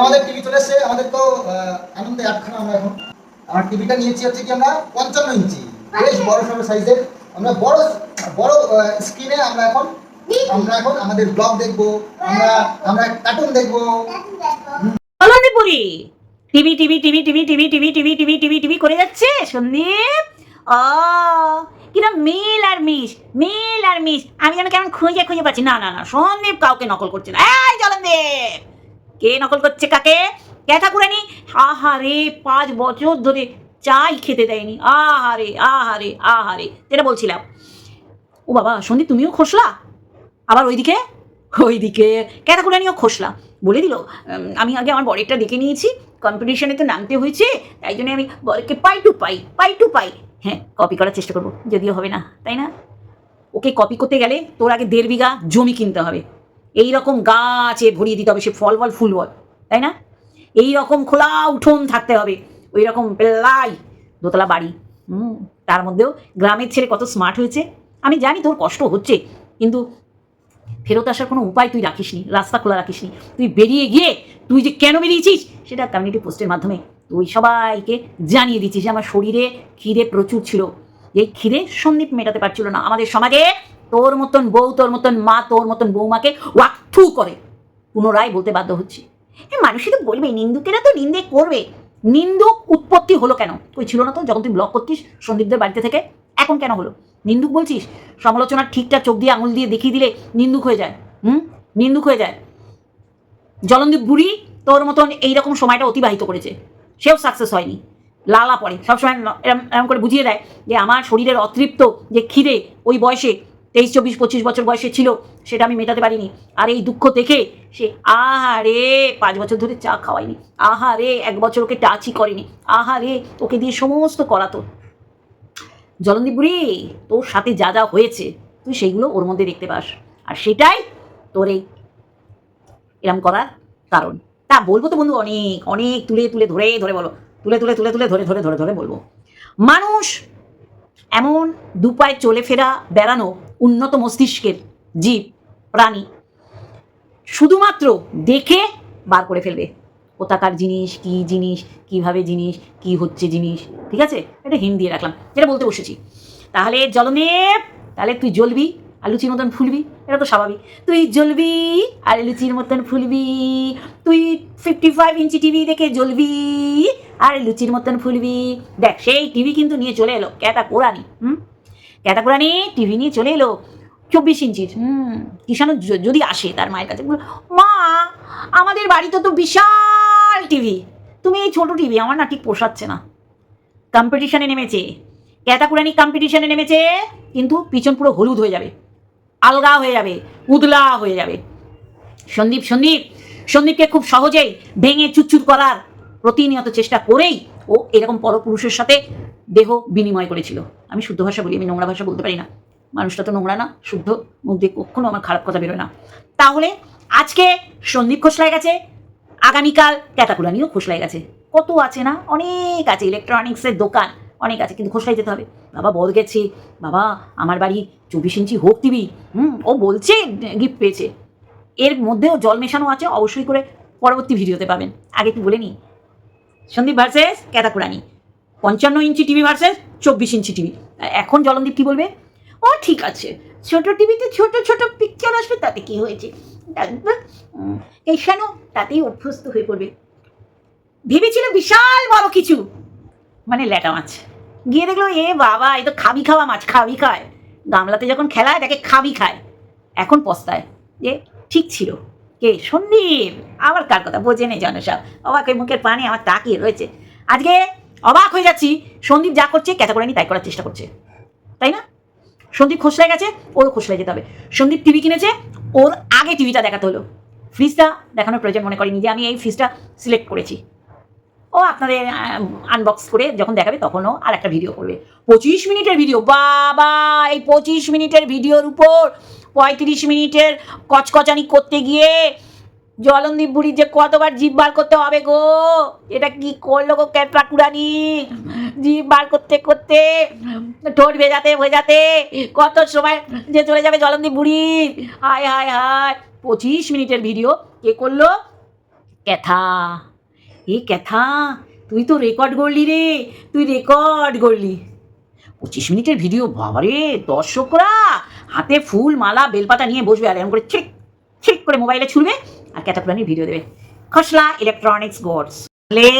আমাদের টিভি চলে এসছে, আমাদের তো আনন্দে আটখানা আমরা এখন। আর টিভিটা নিয়েছি হচ্ছে কি আমরা পঞ্চান্ন ইঞ্চি। বেশ বড় সড়ো সাইজের। আমরা বড় বড় স্ক্রিনে আমরা এখন আমরা এখন আমাদের ব্লগ দেখব, আমরা আমরা কার্টুন দেখব। অলন্দিপুরি TV TV TV TV TV TV TV TV TV TV করে যাচ্ছে সন্দীপ ও, কিরম মিল আর মিস মিল আর মিস আমি যেন কেমন খুঁজে খুঁজে পাচ্ছি। না না না, সন্দীপ কাউকে নকল করছে না। এই জলন্দীপ! কে নকল করছে কাকে? ক্যাথা করে নি আহারে, পাঁচ বছর ধরে চাই খেতে দেয়নি। আহারে আহারে আহারে। যেটা বলছিলাম। ও বাবা সন্দীপ তুমিও খসলা? আবার ওইদিকে? ওইদিকে। ক্যাটাকুরানিও খসলা? বলে দিল আমি আগে আমার বরেরটা দেখে নিয়েছি। কম্পিটিশনে তো নামতে হয়েছে, তাই জন্য আমি বরকে পাই টু পাই পাই টু পাই। হ্যাঁ কপি করার চেষ্টা করব, যদিও হবে না, তাই না? ওকে কপি করতে গেলে তোর আগে দেড় বিঘা জমি কিনতে হবে। এই রকম গাছে ভরিয়ে দিতে হবে, সে ফল ফল ফুল বল, তাই না? এই রকম খোলা উঠোন থাকতে হবে ওই রকম পেল্লাই দোতলা বাড়ি, হুম, তার মধ্যেও গ্রামের ছেলে কত স্মার্ট হয়েছে। আমি জানি তোর কষ্ট হচ্ছে, কিন্তু ফেরত আসার কোনো উপায় তুই রাখিসনি, রাস্তা খোলা রাখিসনি। তুই বেরিয়ে গিয়ে তুই যে কেন বেরিয়েছিস, সেটা কমিউনিটি পোস্টের মাধ্যমে তুই সবাইকে জানিয়ে দিচ্ছিস যে আমার শরীরে খিদে প্রচুর ছিল। এই খিদে সন্দীপ মেটাতে পারছিল না। আমাদের সমাজে তোর মতন বউ, তোর মতন মা, তোর মতন বৌমাকে ওয়াক্থু করে পুনরায় বলতে বাধ্য হচ্ছে। হ্যাঁ মানুষই তো বলবে, নিন্দুকেরা তো নিন্দে করবে। নিন্দুক উৎপত্তি হলো কেন? ওই ছিল না তো? যখন তুই ব্লগ করতিস সন্দীপদের বাড়িতে থেকে, এখন কেন হলো? নিন্দুক বলছিস? সমালোচনা ঠিকঠাক চোখ দিয়ে আঙুল দিয়ে দেখিয়ে দিলে নিন্দুক হয়ে যায়। হুম? নিন্দুক হয়ে যায়। জলন্দীপ বুড়ি তোর মতন এইরকম সময়টা অতিবাহিত করেছে। সেও সাকসেস হয়নি। লালা পড়ে। সবসময় এরম এরম করে বুঝিয়ে দেয় যে আমার শরীরের অতৃপ্ত যে খিদে ওই বয়সে তেইশ, চব্বিশ, পঁচিশ বছর বয়সে ছিল, সেটা আমি মেটাতে পারিনি। আর এই দুঃখ দেখে সে আহারে, পাঁচ বছর ধরে চা খাওয়ায়নি। আহারে, এক বছর ওকে টাচই করেনি। আহারে, ওকে দিয়ে সমস্ত করাতো। জলন্দীপ বুড়ি, তোর সাথে যা যা হয়েছে, তুই সেইগুলো ওর মধ্যে দেখতে পাস। আর সেটাই তোর এই এরম করার কারণ। তা বলব তো বন্ধু, অনেক অনেক তুলে তুলে ধরে ধরে বলো। তুলে তুলে তুলে তুলে, ধরে ধরে ধরে ধরে বলব। মানুষ এমন দুপায়ে চলে ফেরা বেড়ানো উন্নত মস্তিষ্কের জীব, প্রাণী। শুধুমাত্র দেখে বার করে ফেলবে। কোথাকার জিনিস, কি জিনিস, কীভাবে জিনিস, কি হচ্ছে জিনিস, ঠিক আছে? এটা হিন্দি রাখলাম, যেটা বলতে বসেছি। তাহলে জলমেপ, তাহলে তুই জ্বলবি আর লুচির মতন ফুলবি, এটা তো স্বাভাবিক। তুই জ্বলবি আর লুচির মতন ফুলবি। তুই ফিফটি ফাইভ ইঞ্চি টিভি দেখে জ্বলবি আর লুচির মতন ফুলবি। দেখ, সেই টিভি কিন্তু নিয়ে চলে এলো ক্যাটা কোরআনি হুম? ক্যাটা কোরআনি টিভি নিয়ে চলে এলো চব্বিশ ইঞ্চির। হুম, কিষাণু যদি আসে তার মায়ের কাছে মা, আমাদের বাড়িতে তো বিশাল টিভি। তুমি এই ছোটো টিভি, আমার না ঠিক পোষাচ্ছে না। কম্পিটিশানে নেমেছে। ক্যাটাকুরানি কম্পিটিশানে নেমেছে, কিন্তু পিছন পুরো হলুদ হয়ে যাবে। আলগা হয়ে যাবে, উদলা হয়ে যাবে। সন্দীপ সন্দীপ, সন্দীপকে খুব সহজেই ভেঙে চুরচুর করার প্রতিনিয়ত চেষ্টা করেই ও এরকম পরপুরুষের সাথে দেহ বিনিময় করেছিল। আমি শুদ্ধ ভাষা বলি, আমি নোংরা ভাষা বলতে পারি না। মানুষটা তো নোংরা না, শুদ্ধ মুখ দিয়ে কখনো আমার খারাপ কথা বেরোয় না। তাহলে আজকে সন্দীপ খোসলায় গেছে, আগামীকাল ক্যাটাকুলানিও খোসলায় গেছে। কত আছে না? অনেক আছে ইলেকট্রনিক্সের দোকান। অনেক আছে, কিন্তু খোসলাই যেতে হবে। বাবা বল গেছে, বাবা আমার বাড়ি চব্বিশ ইঞ্চি হোক টিভি হুম, ও বলছে গিফট পেয়েছে। এর মধ্যেও জল মেশানো আছে, অবশ্যই করে পরবর্তী ভিডিওতে পাবেন। আগে একটু বলে নিই। সন্দীপ ভার্সেস ক্যাতাকুরানি পঞ্চান্ন ইঞ্চি টিভি ভার্সেস চব্বিশ ইঞ্চি টিভি এখন জলন্দীপ কি বলবে? ও ঠিক আছে, ছোট টিভিতে ছোট ছোট পিকচার আসবে, তাতে কি হয়েছে? এই কেন তাতেই অভ্যস্ত হয়ে পড়বে। ভেবেছিল বিশাল বড় কিছু। মানে ল্যাটা মাছ। গিয়ে দেখল, এ বাবা, এ তো খাবি খাওয়া মাছ, খাবি খায়। গামলাতে যখন খেলায় তাকে খাবি খায়। এখন পস্তায় যে ঠিক ছিল। কে? সন্দীপ! আবার কার কথা? বোঝে নেই জনসব অবাক ওই মুখের পানি আমার তাকিয়ে রয়েছে। আজকে অবাক হয়ে যাচ্ছি। সন্দীপ যা করছে ক্যাটাগরি তাই করার চেষ্টা করছে। তাই না? সন্দীপ খোসলায় গেছে, ওরও খোসলায় যেতে হবে। সন্দীপ টিভি কিনেছে, ওর আগে টিভিটা দেখাতে হলো। ফ্রিজটা দেখানোর প্রয়োজন মনে করিনি যে আমি এই ফ্রিজটা সিলেক্ট করেছি। ও আপনাদের আনবক্স করে যখন দেখাবে তখনও আর একটা ভিডিও করবে। পঁচিশ মিনিটের ভিডিও বাবা, এই পঁচিশ মিনিটের ভিডিওর উপর পঁয়ত্রিশ মিনিটের কচকচানি করতে গিয়ে জলন্দীপ বুড়ির যে কতবার জিভ বার করতে হবে গো? এটা কি করল গো ক্যাটরা কুড়ানি? জিভ বার করতে করতে, ঠোঁট ভেজাতে ভেজাতে কত সময় যে চলে যাবে জলন্দীপ বুড়ির হায় হায় হায়। পঁচিশ মিনিটের ভিডিও কে করল? ক্যাথা। এই ক্যাথা, তুই তো রেকর্ড করলি রে, তুই রেকর্ড করলি পঁচিশ মিনিটের ভিডিও বাবারে, দর্শকরা হাতে ফুল, মালা, বেলপাতা নিয়ে বসবে আর এরকম করে ছিক ছিক করে মোবাইলে ছুড়বে আর ক্যাটাপুরানির ভিডিও দেবে। খসলা ইলেকট্রনিক্স গোডস লে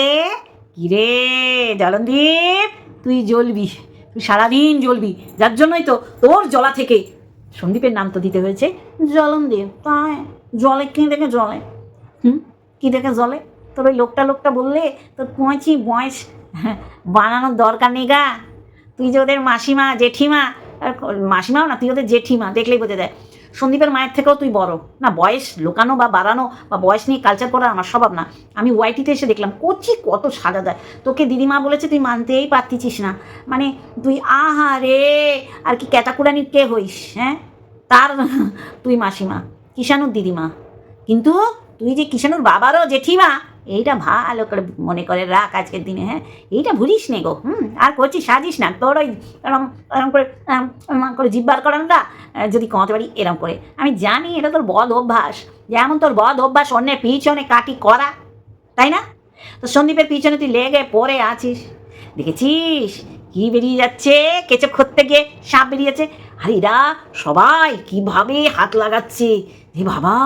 কিরে জলনদীপ, তুই জ্বলবি, তুই সারাদিন জ্বলবি। যার জন্যই তো তোর জলা থেকে সন্দীপের নাম তো দিতে হয়েছে। জলনদীপ, তাই। জলে কি দেখে জলে? হুম? কী দেখে জলে? তোর ওই লোকটা লোকটা বললে, তোর পঁয়ছি বয়স, বানানোর দরকার নেই গা। তুই যে ওদের মাসিমা, জেঠিমা, আর মাসিমাও না, তুই ওদের জেঠিমা, দেখলেই বোঝা যায়। সন্দীপের মায়ের থেকেও তুই বড়। না, বয়স লুকানো বা বাড়ানো বা বয়স নিয়ে কালচার করা আমার স্বভাব না। আমি ওয়াইটিতে এসে দেখলাম, কচি কত সাজা দেয়। তোকে দিদিমা বলেছে, তুই মানতেই পারতিছিস না। মানে তুই আহা রে, আর কি ক্যাটাকুরানির কে হইস হ্যাঁ? তার তুই মাসিমা কিষানুর দিদিমা। কিন্তু তুই যে কিষানুর বাবারও জেঠিমা এইটা ভালো করে মনে করে রাখ আজকের দিনে হ্যাঁ? এইটা ভুলিস নে গো, হুম? আর করছিস, সাজিস না, তোর ওই এরম এরম করে করে জিব্বার করানোটা যদি কমাতে পারি, এরম করে। আমি জানি এটা তোর বদ অভ্যাস, যেমন তোর বদ অভ্যাস অন্যের পিছনে কাটি করা, তাই না? তো সন্দীপের পিছনে তুই লেগে পড়ে আছিস, দেখেছিস? কি বেরিয়ে যাচ্ছে? কেচপ করতে গিয়ে সাপ বেরিয়ে যাচ্ছে। আর এরা সবাই কীভাবে হাত লাগাচ্ছে? হে বাবা,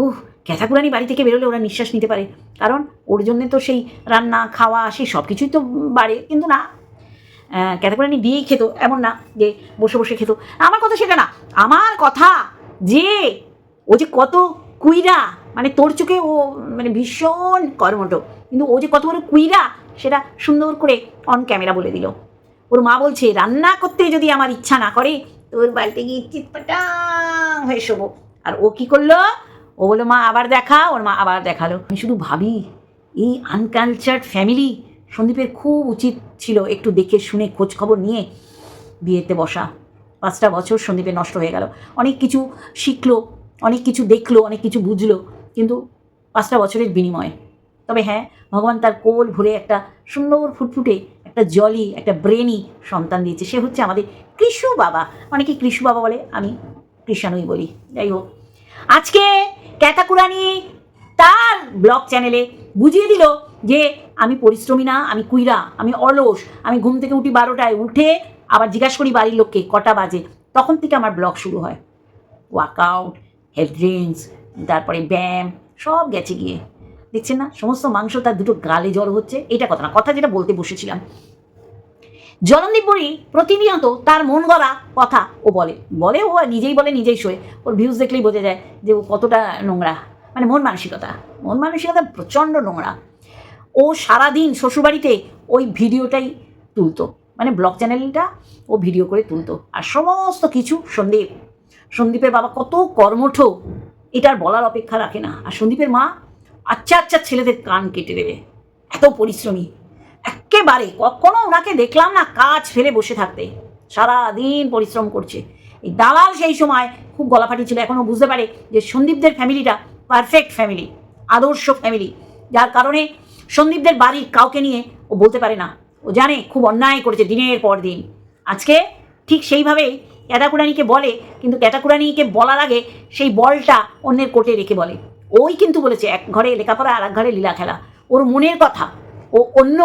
উহ ক্যাথাকুরানি বাড়ি থেকে বেরোলে ওরা নিঃশ্বাস নিতে পারে। কারণ ওর জন্যে তো সেই রান্না, খাওয়া, সেই সব কিছুই তো বাড়ে। কিন্তু না ক্যাথাকুরানি দিয়েই খেত, এমন না যে বসে বসে খেত। আমার কথা সেটা না, আমার কথা যে ও যে কত কুইরা মানে তোর চোখে ও মানে ভীষণ কর্মঠ। কিন্তু ও যে কত বড় কুইরা, সেটা সুন্দর করে অন ক্যামেরা বলে দিল। ওর মা বলছে, রান্না করতে যদি আমার ইচ্ছা না করে, তোর বাড়িতে গিয়ে চিৎপাটাং হয়ে শোবো। আর ও কি করল? ও বলল, মা, আবার দেখা? ওর মা আবার দেখাল। আমি শুধু ভাবি, এই আনকালচার্ড ফ্যামিলি সন্দীপের খুব উচিত ছিল একটু দেখে শুনে খোঁজ খবর নিয়ে বিয়েতে বসা। পাঁচটা বছর সন্দীপের নষ্ট হয়ে গেল। অনেক কিছু শিখলো, অনেক কিছু দেখল, অনেক কিছু বুঝলো, কিন্তু পাঁচটা বছরের বিনিময়ে। তবে হ্যাঁ ভগবান তার কোল ভরে একটা সুন্দর ফুটফুটে, একটা জলি একটা ব্রেনি সন্তান দিয়েছে। সে হচ্ছে আমাদের কৃষু বাবা। অনেকে কৃষু বাবা বলে, আমি কৃষাণুই বলি। যাই হোক, আজকে ক্যাতাকুরানি তার ব্লগ চ্যানেলে বুঝিয়ে দিল যে আমি পরিশ্রমী না, আমি কুইরা, আমি অলস, আমি ঘুম থেকে উঠি বারোটায়, উঠে আবার জিজ্ঞাসা করি বাড়ির লোককে, কটা বাজে? তখন থেকে আমার ব্লগ শুরু হয়। ওয়ার্কআউট, হেলথ ড্রিঙ্কস, তারপরে ব্যায়াম, সব গেছে গিয়ে। দেখছেন না? সমস্ত মাংস তার দুটো গালে জ্বর হচ্ছে। এটা কথা না, কথা যেটা বলতে বসেছিলাম। জলন্দীপ বুড়ি প্রতিনিয়ত তার মন গড়া কথা ও বলে। বলে ও নিজেই বলে, নিজেই শোয়। ওর ভিউজ দেখলেই বোঝা যায় যে ও কতটা নোংরা। মানে মন মানসিকতা। মন মানসিকতা প্রচণ্ড নোংরা। ও সারাদিন শ্বশুরবাড়িতে ওই ভিডিওটাই তুলতো। মানে ব্লগ চ্যানেলটা ও ভিডিও করে তুলতো। আর সমস্ত কিছু সন্দীপ। সন্দীপের বাবা কত কর্মঠ। এটার বলার অপেক্ষা রাখে না। আর সন্দীপের মা আচ্ছা আচ্ছা ছেলেদের কান কেটে দেবে। এত পরিশ্রমী। একেবারে কখনো ওনাকে দেখলাম না কাজ ফেলে বসে থাকতে। সারা দিন পরিশ্রম করছে। এই দালাল সেই সময় খুব গলাফাটি ছিল এখনও বুঝতে পারে যে সন্দীপদের ফ্যামিলিটা পারফেক্ট ফ্যামিলি আদর্শ ফ্যামিলি যার কারণে সন্দীপদের বাড়ির কাউকে নিয়ে ও বলতে পারে না। ও জানে খুব অন্যায় করেছে দিনের পর দিন। আজকে ঠিক সেইভাবেই ক্যাটাকুরানিকে বলে, কিন্তু ক্যাটাকুরানিকে বলার আগে সেই বলটা অন্যের কোর্টে রেখে বলে। ওই কিন্তু বলেছে, এক ঘরে লেখাপড়া আর এক ঘরে লীলা খেলা। ওর মনের কথা। ও অন্য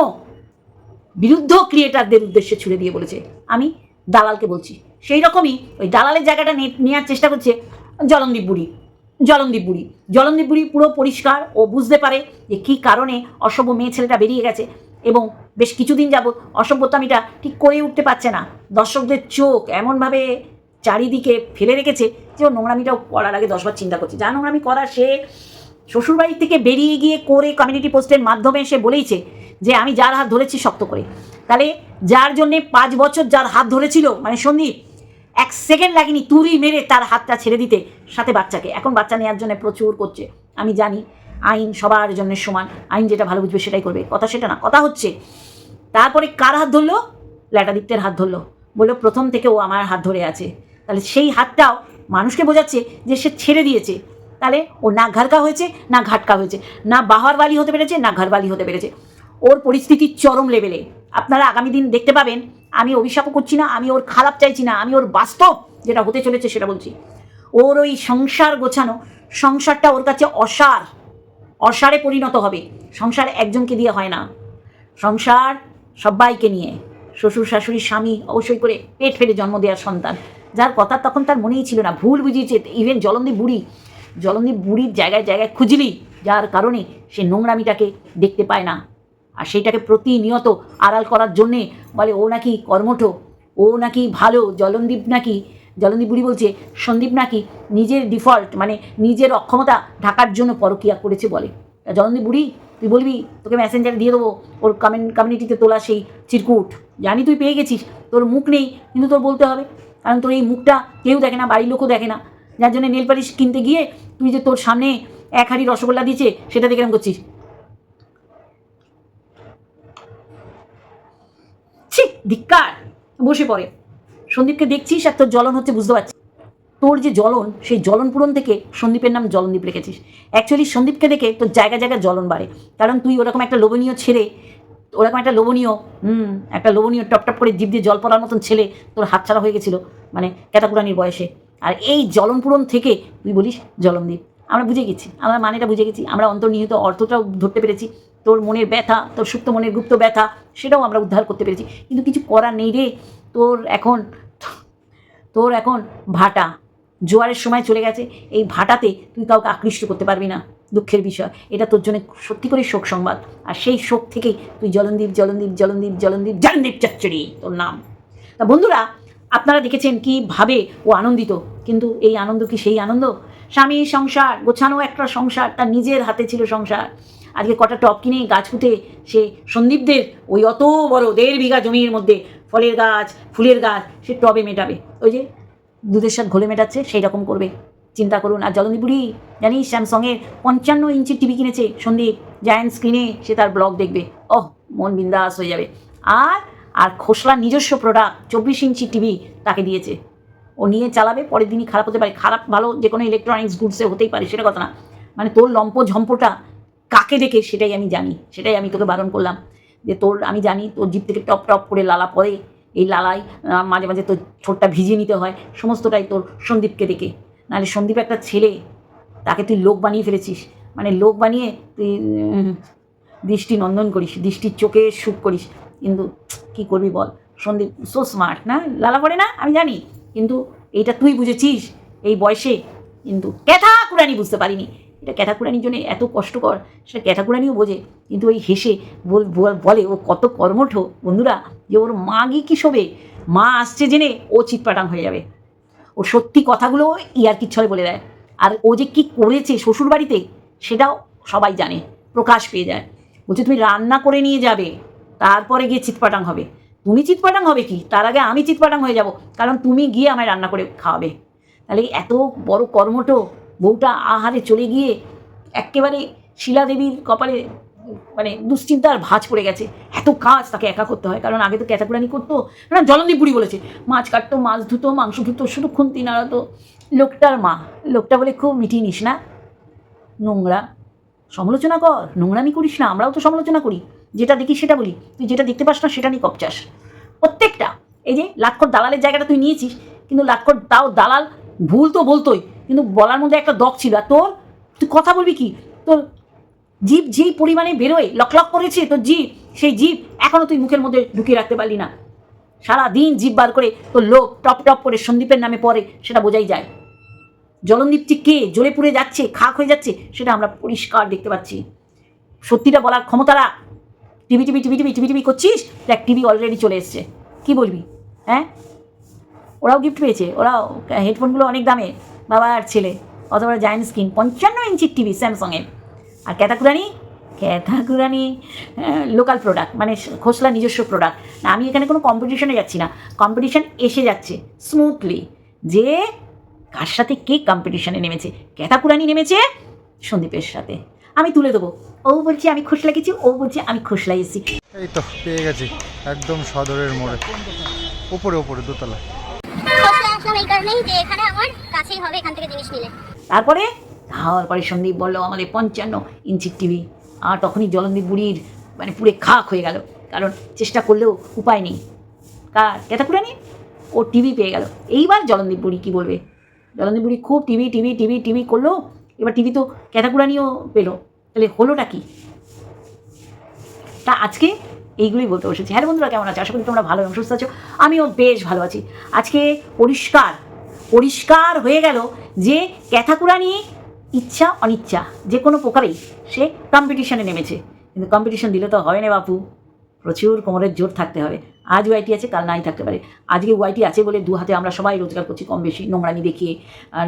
বিরুদ্ধ ক্রিয়েটারদের উদ্দেশ্যে ছুড়ে দিয়ে বলেছে। আমি দালালকে বলছি। সেই রকমই ওই দালালের জায়গাটা নেওয়ার চেষ্টা করছে জলন্দীপ বুড়ি। জলন্দীপ বুড়ি। জলন্দীপ বুড়ি পুরো পরিষ্কার ও বুঝতে পারে যে কী কারণে অসভ্য মেয়ে ছেলেটা বেরিয়ে গেছে এবং বেশ কিছুদিন যাবৎ অসভ্যতামিটা ঠিক করে উঠতে পারছে না। দর্শকদের চোখ এমনভাবে চারিদিকে ফেলে রেখেছে যে ও নোংরামিটাও করার আগে দশবার চিন্তা করছে। যা নোংরামি করা সে শ্বশুরবাড়ি থেকে বেরিয়ে গিয়ে করে কমিউনিটি পোস্টের মাধ্যমে সে বলেইছে যে আমি যার হাত ধরেছি শক্ত করে। তাহলে যার জন্যে পাঁচ বছর যার হাত ধরেছিল মানে সন্দীপ, এক সেকেন্ড লাগেনি তুড়ি মেরে তার হাতটা ছেড়ে দিতে সাথে বাচ্চাকে। এখন বাচ্চা নেওয়ার জন্য প্রচুর করছে। আমি জানি আইন সবার জন্য সমান। আইন যেটা ভালো বুঝবে সেটাই করবে। কথা সেটা না, কথা হচ্ছে, তারপরে কার হাত ধরলো? ল্যাটাদিত্যের হাত ধরলো। বলল, প্রথম থেকে ও আমার হাত ধরে আছে। তাহলে সেই হাতটাও মানুষকে বোঝাচ্ছে যে সে ছেড়ে দিয়েছে। তাহলে ও না ঘাটকা হয়েছে, না ঘাটকা হয়েছে, না বাহারবালি হতে পেরেছে, না ঘরবালি হতে পেরেছে। ওর পরিস্থিতি চরম লেভেলে আপনারা আগামী দিন দেখতে পাবেন, আমি অভিশাপও করছি না, আমি ওর খারাপ চাইছি না, আমি ওর বাস্তব যেটা হতে চলেছে সেটা বলছি। ওর ওই সংসার গোছানো, সংসারটা ওর কাছে অসার, অসারে পরিণত হবে। সংসার একজনকে দিয়ে হয় না। সংসার সবাইকে নিয়ে। শ্বশুর, শাশুড়ি, স্বামী অবশ্যই করে পেট ফেলে জন্ম দেওয়ার সন্তান। যার কথা তখন তার মনেই ছিল না, ভুল বুঝিয়েছে ইভেন জলন্দি বুড়ি। জলন্দী বুড়ির জায়গায় জায়গায় খুঁজলি, যার কারণে সে নোংরামিটাকে দেখতে পায় না। আর সেইটাকে প্রতিনিয়ত আড়াল করার জন্যে বলে, ও নাকি কর্মঠ, ও নাকি ভালো জলন্দীপ নাকি জলন্দীপ বুড়ি বলছে, সন্দীপ নাকি নিজের ডিফল্ট মানে নিজের অক্ষমতা ঢাকার জন্য পরকিয়া করেছে বলে। জলন্দীপ বুড়ি, তুই বলবি, তোকে মেসেঞ্জারে দিয়ে দেবো, ওর কমেন্ট কমিউনিটিতে তোলা সেই চিরকুট। জানি তুই পেয়ে গেছিস, তোর মুখ নেই, কিন্তু তোর বলতে হবে। কারণ তোর এই মুখটা কেউ দেখে না, বাড়ির লোকও দেখে না। যার জন্য নেল পালিশ কিনতে গিয়ে তুই যে তোর সামনে এক হাঁড়ি রসগোল্লা দিয়েছে, সেটা দেখে করছিস? ছি, ধিক্কার! বসে পড়ে। সন্দীপকে দেখছিস আর তোর জ্বলন হচ্ছে, বুঝতে পারছিস? তোর যে জ্বলন, সেই জ্বলন পূরণ থেকে সন্দীপের নাম জলনদীপ রেখেছিস। অ্যাকচুয়ালি সন্দীপকে দেখে তোর জায়গা জায়গায় জ্বলন বাড়ে। কারণ তুই ওরকম একটা লোভনীয় ছেলে, ওরকম একটা লোভনীয়, হুম, একটা লোভনীয় টপ টপ করে জীব দিয়ে জল পড়ার মতন ছেলে তোর হাতছাড়া হয়ে গেছিল মানে ক্যাতাকুরানির বয়সে। আর এই জ্বলন পূরণ থেকে তুই বলিস জলনদীপ। আমরা বুঝে গেছি, আমরা মানেটা বুঝে গেছি, আমরা অন্তর্নিহিত অর্থটাও ধরতে পেরেছি। তোর মনের ব্যথা, তোর সুপ্ত মনের গুপ্ত ব্যথা, সেটাও আমরা উদ্ধার করতে পেরেছি। কিন্তু কিছু করার নেই রে। তোর এখন তোর এখন ভাটা জোয়ারের সময় চলে গেছে। এই ভাটাতে তুই কাউকে আকৃষ্ট করতে পারবি না, দুঃখের বিষয়। এটা তোর জন্য সত্যি করে শোক সংবাদ। আর সেই শোক থেকেই তুই জলনদীপ জলনদীপ জলনদীপ জলনদীপ জলনদীপ চচ্চড়ি তোর নাম। তা বন্ধুরা আপনারা দেখেছেন কীভাবে ও আনন্দিত, কিন্তু এই আনন্দ কি সেই আনন্দ? স্বামী সংসার, গোছানো একটা সংসার, তার নিজের হাতে ছিল সংসার। আজকে কটা টপ কিনে গাছ পুঁতে সে সন্দীপদের, ওই অত বড় দেড় বিঘা জমির মধ্যে ফলের গাছ, ফুলের গাছ সে টবে মেটাবে। ওই যে দুধের সাথে ঘোলে মেটাচ্ছে, সেই রকম করবে। চিন্তা করুন, আর জলনী বুড়ি, জানিস স্যামসংয়ের পঞ্চান্ন ইঞ্চি টিভি কিনেছে সন্দীপ। জায়ান্ট স্ক্রিনে সে তার ব্লগ দেখবে। ওহ, মন বিন্দাস হয়ে যাবে। আর আর খোসলার নিজস্ব প্রোডাক্ট চব্বিশ ইঞ্চি টিভি তাকে দিয়েছে। ও নিয়ে চালাবে, পরের দিনই খারাপ হতে পারে। খারাপ, ভালো যে কোনো ইলেকট্রনিক্স গুডসে হতেই পারে, সেটা কথা না। মানে তোর লম্প ঝম্পটা কাকে দেখে সেটাই আমি জানি। সেটাই আমি তোকে বারণ করলাম। যে তোর, আমি জানি তোর জিপ থেকে টপ টপ করে লালা পড়ে। এই লালাই মাঝে মাঝে তোর ঠোঁটটা ভিজিয়ে নিতে হয়। সমস্তটাই তোর সন্দীপকে দেখে। নাহলে সন্দীপ একটা ছেলে, তাকে তুই লোক বানিয়ে ফেলেছিস। মানে লোক বানিয়ে তুই দৃষ্টি নন্দন করিস দৃষ্টির চোখে সুখ করিস। কিন্তু কি করবি বল? সন্দীপ সো স্মার্ট না? লালা পড়ে না? আমি জানি, কিন্তু এইটা তুই বুঝেছিস এই বয়সে। কিন্তু ক্যাথা কুরানি বুঝতে পারিনি। এটা ক্যাথাকুরানির জন্য এত কষ্টকর, সেটা ক্যাথাকুরানিও বোঝে, কিন্তু ওই হেসে বল- ও কত কর্মঠ। বন্ধুরা, যে ওর মা গিয়ে কী শোবে? মা আসছে জেনে ও চিৎপাটাং হয়ে যাবে। ও সত্যি কথাগুলো ইয়ার ছলে বলে দেয়। আর ও যে কী করেছে শ্বশুর বাড়িতে সেটাও সবাই জানে, প্রকাশ পেয়ে যায়। বলছে, তুমি রান্না করে নিয়ে যাবে। তারপরে গিয়ে চিৎপাটাং হবে। তুমি চিৎপাটাং হবে কি? তার আগে আমি চিৎপাটাং হয়ে যাব। কারণ তুমি গিয়ে আমায় রান্না করে খাওয়াবে। তাহলে এত বড় কর্মটো বউটা আহারে চলে গিয়ে একেবারে শিলাদেবীর কপালে মানে দুশ্চিন্তার ভাঁজ পড়ে গেছে। এত কাজ তাকে একা করতে হয়। কারণ আগে তো ক্যাথাকুরানি করতো। না জলন্দীপ বুড়ি বলেছে, মাছ কাটতো, মাছ ধুতো, মাংস ধুতো, শুধু খুন্তি নাড়াতো। লোকটার মা, লোকটা বলে, খুব মিটিয়ে নিস না। নোংরা। সমালোচনা কর। নোংরামি করিস না। আমরাও তো সমালোচনা করি। যেটা দেখি সেটা বলি। তুই যেটা দেখতে পাস না সেটা নিয়ে কপচাস প্রত্যেকটা, এই যে লাক্ষর দালালের জায়গাটা তুই নিয়েছিস, কিন্তু লাক্ষর তাও দালাল ভুল তো বলতোই, কিন্তু বলার মধ্যে একটা দক ছিল। আর তোর, তুই কথা বলবি কি? তোর জীব যেই পরিমাণে বেরোয় লক লক করেছে তোর জীব, সেই জীব এখনও তুই মুখের মধ্যে ঢুকিয়ে রাখতে পারলি না। সারা দিন জীব বার করে তোর লোক টপ টপ করে সন্দীপের নামে পড়ে, সেটা বোঝাই যায়। জলন্দীপটি কে? জ্বলে পুড়ে যাচ্ছে, খাক হয়ে যাচ্ছে, সেটা আমরা পরিষ্কার দেখতে পাচ্ছি। সত্যিটা বলার ক্ষমতা রাখ। TV TV TV TV TV TV করছিস? দেখ, টিভি অলরেডি চলে এসছে। কি বলবি? হ্যাঁ? ওরাও গিফট পেয়েছে। ওরাও হেডফোনগুলো অনেক দামে। বাবা আর ছেলে। অত বড় জায়েন্ট স্ক্রিন পঞ্চান্ন ইঞ্চির টিভি স্যামসংয়ের। আর ক্যাথাকুরানি ক্যাথাকুরানি লোকাল প্রোডাক্ট মানে খোসলা নিজস্ব প্রোডাক্ট না, আমি এখানে কোনো কম্পিটিশনে যাচ্ছি না। কম্পিটিশন এসে যাচ্ছে স্মুথলি যে কার সাথে কে কম্পিটিশনে নেমেছে? ক্যাথাকুরানি নেমেছে সন্দীপের সাথে। আমি তুলে দেবো। ও বলছে আমি খোসলা গেছি ও বলছে আমি খোসলা এসেছি এই তো পেয়ে গেছি। একদম সদরের মোড়ে। ওপরে ওপরে দোতলা খোসলা এই কারণেই যে এখানে আমার কাছেই হবে এখান থেকে জিনিস নিলে। তারপরে খাওয়ার পরে সন্দীপ বলল আমাদের পঞ্চান্ন ইঞ্চির টিভি। আর তখনই জলন্দীপ বুড়ির মানে পুরে খাক হয়ে গেল। কারণ চেষ্টা করলেও উপায় নেই। কার? ক্যাথাকুরানি ও টিভি পেয়ে গেল। এইবার জলন্দীপ বুড়ি কী বলবে? জলন্দীপ বুড়ি খুব টিভি টিভি টিভি টিভি করল। এবার টিভি তো ক্যাথাকুরানিও পেল। তাহলে হলোটা কি? তা আজকে এইগুলোই বলতে বসেছি। হ্যাঁ বন্ধুরা, কেমন আছে? আশা করি তোমরা ভালো এবং সুস্থ আছো। আমিও বেশ ভালো আছি। আজকে পরিষ্কার পরিষ্কার হয়ে গেল যে ক্যাথাকুরা নিয়ে ইচ্ছা অনিচ্ছা, যে কোনো প্রকারেই সে কম্পিটিশনে নেমেছে। কিন্তু কম্পিটিশন দিলে তো হয় না বাপু। প্রচুর কোমরের জোর থাকতে হবে। আজ ওয়াইটি আছে, কাল নাই থাকতে পারে। আজকে ওয়াইটি আছে বলে দু হাতে আমরা সবাই রোজগার করছি কম বেশি, নোংরামি দেখিয়ে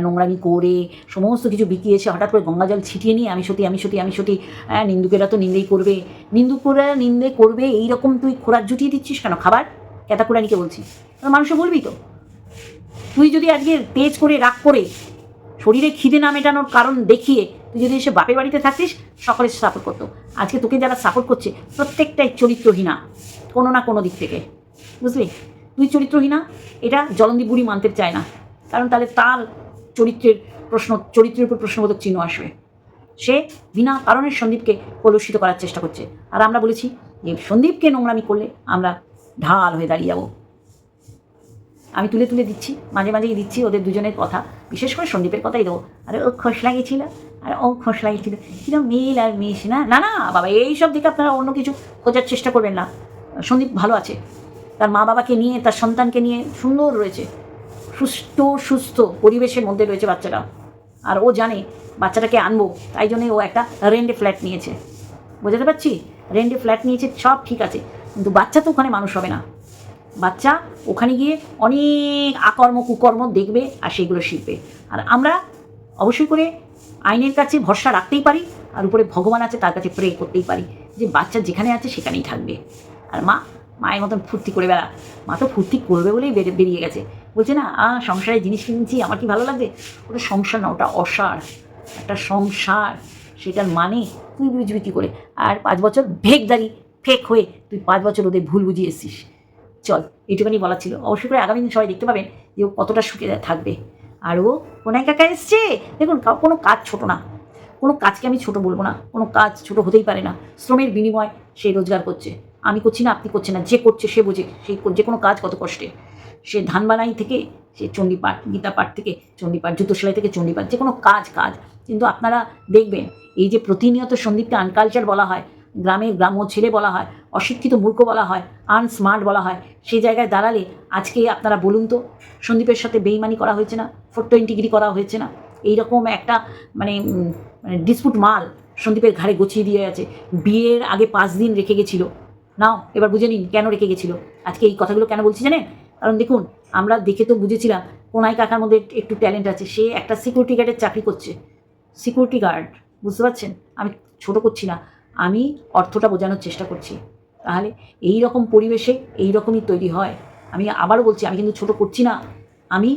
নোংরামি করে, সমস্ত কিছু বিকিয়ে এসে হঠাৎ করে গঙ্গা জল ছিটিয়ে নিয়ে আমি সত্যি আমি সত্যি আমি সত্যি হ্যাঁ নিন্দুকেরা তো নিন্দেই করবে। নিন্দুকেরা নিন্দে করবে, এইরকম তুই খোরাক জুটিয়ে দিচ্ছিস কেন? খাবার? ক্যাতাকুরানিকে বলছি। মানুষে বলবি তো? তুই যদি আজকে তেজ করে, রাগ করে, শরীরে খিদে না মেটানোর কারণ দেখিয়ে, তুই যদি এসে বাপের বাড়িতে থাকতিস সকলে সাপোর্ট করতো। আজকে তোকে যারা সাপোর্ট করছে, প্রত্যেকটাই চরিত্রহীনা, কোনো না কোনো দিক থেকে। বুঝলি? তুই চরিত্রহীনা, এটা জলন্দি বুড়ি মানতে চায় না। কারণ তাহলে তার চরিত্রের প্রশ্ন, চরিত্রের উপর প্রশ্নবোধক চিহ্ন আসবে। সে বিনা কারণে সন্দীপকে কলুষিত করার চেষ্টা করছে। আর আমরা বলেছি যে, সন্দীপকে নোংরামি করলে আমরা ঢাল হয়ে দাঁড়িয়ে যাব। আমি তুলে তুলে দিচ্ছি, মাঝে মাঝেই দিচ্ছি ওদের দুজনের কথা। বিশেষ করে সন্দীপের কথাই দেবো। আরে ও খোস লাগিয়েছিল, আর ও খোস লাগিয়েছিল। কিরম মিল আর মিশ, না? না না, বাবা, এইসব দিকে আপনারা অন্য কিছু খোঁজার চেষ্টা করবেন না। সন্দীপ ভালো আছে। তার মা বাবাকে নিয়ে, তার সন্তানকে নিয়ে সুন্দর রয়েছে। সুস্থ সুস্থ পরিবেশের মধ্যে রয়েছে বাচ্চাটা। আর ও জানে বাচ্চাটাকে আনব, তাই জন্যে ও একটা রেন্টে ফ্ল্যাট নিয়েছে। বোঝাতে পারছি? রেন্টে ফ্ল্যাট নিয়েছে, সব ঠিক আছে। কিন্তু বাচ্চা তো ওখানে মানুষ হবে না। বাচ্চা ওখানে গিয়ে অনেক আকর্ম কুকর্ম দেখবে আর সেইগুলো শিখবে। আর আমরা অবশ্যই করে আইনের কাছে ভরসা রাখতেই পারি আর উপরে ভগবান আছে তার কাছে প্রে করতেই পারি যে বাচ্চা যেখানে আছে সেখানেই থাকবে। আর মা, মায়ের মতন ফুর্তি করে বেড়া। মা তো ফুর্তি করবে বলেই বেরিয়ে গেছে। বলছে, না, আ সংসারে জিনিস কিনছি, আমার কি ভালো লাগবে? ওটা সংসার না, ওটা অসার। একটা সংসার, সেটার মানে তুই বুঝবি কী করে? আর পাঁচ বছর ভেগদারি ফেক হয়ে তুই পাঁচ বছর ওদের ভুল বুঝিয়ে এসছিস। চল, এইটুখানি বলা ছিল। অবশ্যই করে আগামী দিন সবাই দেখতে পাবেন যে ও কতটা সুখে থাকবে। আর ও কোনায় কাকা এসছে? দেখুন কোনো কাজ ছোট না। কোনো কাজকে আমি ছোট বলব না। কোনো কাজ ছোট হতেই পারে না। শ্রমের বিনিময় সে রোজগার করছে। আমি করছি না, আপনি করছেন না। যে করছে, সে বোঝে। সেই যে কোনো কাজ কত কষ্টে। সে ধান বানাই থেকে সে চণ্ডীপাঠ গীতা পাঠ থেকে চণ্ডীপাঠ জুতো সেলাই থেকে চণ্ডীপাঠ যে কোনো কাজ কাজ। কিন্তু আপনারা দেখবেন, এই যে প্রতিনিয়ত সন্দীপকে আনকালচার বলা হয় গ্রামে গ্রাম্য ছেলে বলা হয়, অশিক্ষিত মূর্খ বলা হয় আনস্মার্ট বলা হয় সেই জায়গায় দাঁড়ালে আজকে আপনারা বলুন তো, সন্দীপের সাথে বেইমানি করা হয়েছে না? ফোর্টো ইন্টিগ্রি করা হয়েছে না? এইরকম একটা মানে মানে ডিসপুট মাল সন্দীপের ঘাড়ে গছিয়ে দিয়ে আছে। বিয়ের আগে পাঁচ দিন রেখে গেছিল। নাও, এবার বুঝে নিন কেন রেখে গেছিল? আজকে এই কথাগুলো কেন বলছি জানেন? কারণ দেখুন, আমরা দেখে তো বুঝেছিলাম কোনাই কাকার মধ্যে একটু ট্যালেন্ট আছে। সে একটা সিকিউরিটি গার্ডের চাকরি করছে। সিকিউরিটি গার্ড বুঝতে পারছেন? আমি ছোট করছি না। আমি অর্থটা বোঝানোর চেষ্টা করছি। তাহলে এই রকম পরিবেশে এই রকমই তৈরি হয়। আমি আবারও বলছি, আমি কিন্তু ছোট করছি না। আমি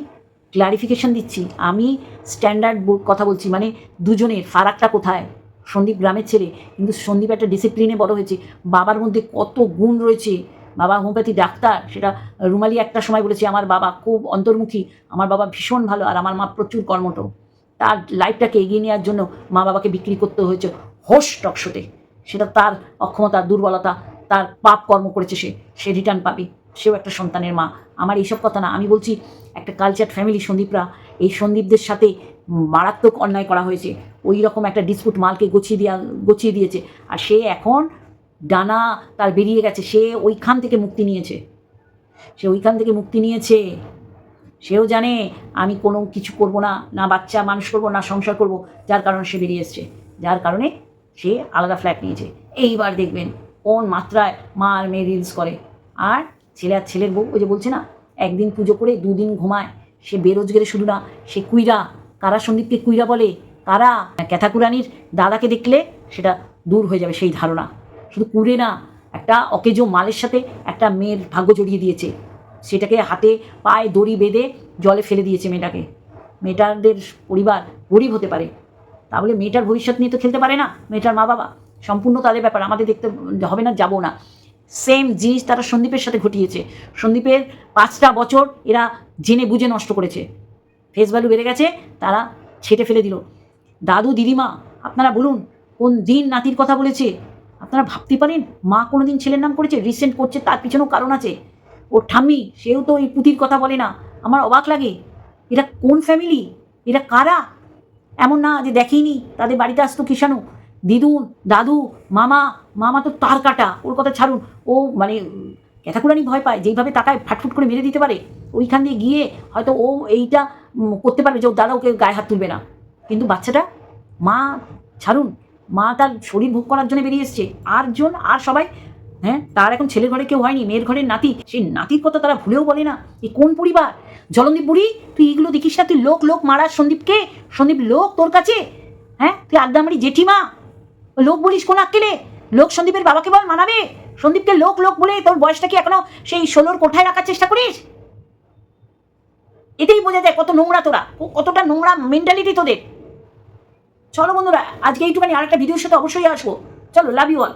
ক্লারিফিকেশন দিচ্ছি। আমি স্ট্যান্ডার্ড কথা বলছি। মানে দুজনের, ফারাকটা কোথায়? সন্দীপ গ্রামের ছেলে। কিন্তু সন্দীপ একটা ডিসিপ্লিনে বড় হয়েছে। বাবার মধ্যে কত গুণ রয়েছে। বাবা হোমিওপ্যাথি ডাক্তার। সেটা রুমালি একটা সময় বলেছে, আমার বাবা খুব অন্তর্মুখী। আমার বাবা ভীষণ ভালো আর আমার মা প্রচুর কর্মঠ। তার লাইফটাকে এগিয়ে নেওয়ার জন্য মা বাবাকে বিক্রি করতে হয়েছে হোস টকশোতে। সেটা তার অক্ষমতা, দুর্বলতা, তার পাপ কর্ম করেছে সে সে রিটার্ন পাবে। সেও একটা সন্তানের মা। আমার এইসব কথা না, আমি বলছি একটা কালচার ফ্যামিলি সন্দীপরা, এই সন্দীপদের সাথে মারাত্মক অন্যায় করা হয়েছে। ওই রকম একটা ডিসপুট মালকে গুছিয়ে দেওয়া গুছিয়ে দিয়েছে। আর সে এখন ডানা তার বেরিয়ে গেছে। সে ওইখান থেকে মুক্তি নিয়েছে। সে ওইখান থেকে মুক্তি নিয়েছে। সেও জানে, আমি কোনো কিছু করব না না বাচ্চা মানুষ করব, না সংসার করব। যার কারণে সে বেরিয়ে এসছে। যার কারণে সে আলাদা ফ্ল্যাট নিয়েছে। এইবার দেখবেন কোন মাত্রায় মা আর মেয়ে রিলস করে। আর ছেলে আর ছেলের বউ, ওই যে বলছে না, একদিন পুজো করে দুদিন ঘুমায়। সে বেরোজগারে শুধু না, সে কুইরা। কারা সন্দীপকে কুইরা বলে? কারা? ক্যাথাকুরানির দাদাকে দেখলে সেটা দূর হয়ে যাবে সেই ধারণা। শুধু কুড়ে না, একটা অকেজো মালের সাথে একটা মেয়ের ভাগ্য জড়িয়ে দিয়েছে। সেটাকে হাতে পায়ে দড়ি বেঁধে জলে ফেলে দিয়েছে মেয়েটাকে। মেয়েটাদের পরিবার গরিব হতে পারে। তাহলে মেয়েটার ভবিষ্যৎ নিয়ে তো খেলতে পারে না, মেয়েটার মা বাবা। সম্পূর্ণ তাদের ব্যাপার, আমাদের দেখতে হবে না, যাব না। সেম জিনিস তারা সন্দীপের সাথে ঘটিয়েছে। সন্দীপের পাঁচটা বছর এরা জেনে বুঝে নষ্ট করেছে। ফেস ভ্যালু বেড়ে গেছে, তারা ছেটে ফেলে দিল। দাদু, দিদিমা, আপনারা বলুন, কোন দিন নাতির কথা বলেছে? আপনারা ভাবতে পারেন, মা কোনো দিন ছেলের নাম করেছে রিসেন্ট করছে, তার পিছনেও কারণ আছে। ও ঠাম্মি, সেও তো এই পুঁথির কথা বলে না। আমার অবাক লাগে, এরা কোন ফ্যামিলি এরা কারা? এমন না যে দেখেইনি তাদের বাড়িতে আসতো কিষাণু। দিদুন দাদু, মামা মামা তো তার কাটা, ওর কথা ছাড়ুন। ও মানে ক্যাথাকুরানি ভয় পায়, যেইভাবে তাকায় ফাটফুট করে মেরে দিতে পারে, ওইখান দিয়ে গিয়ে হয়তো ও এইটা করতে পারবে যে ওর দাদা ওকে গায়ে হাত তুলবে না। কিন্তু বাচ্চাটা, মা, ছাড়ুন, মা তার শরীর ভোগ করার জন্য বেরিয়ে এসছে। আর জন আর সবাই হ্যাঁ? তার এখন ছেলের ঘরে কেউ হয়নি, মেয়ের ঘরের নাতি। সেই নাতির কথা তারা ভুলেও বলে না। এই কোন পরিবার? জলন্দীপ বুড়ি, তুই এগুলো দেখিস না? তুই লোক লোক মারার সন্দীপকে? সন্দীপ লোক তোর কাছে? হ্যাঁ? তুই আড্ডামারি জেঠিমা? লোক বলিস কোন আক্কেলে? লোক সন্দীপের বাবাকে বল, মানাবে? সন্দীপকে লোক লোক বলে তোর বয়সটা কি এখনও সেই ষোলোর কোঠায় রাখার চেষ্টা করিস? এটাই বোঝা যায় কত নোংরা তোরা কতটা নোংরা মেন্টালিটি তোদের। চলো বন্ধুরা, আজকে এইটুখানি আরেকটা ভিডিওর সাথে অবশ্যই আসব। চলো লাভ ইউ অল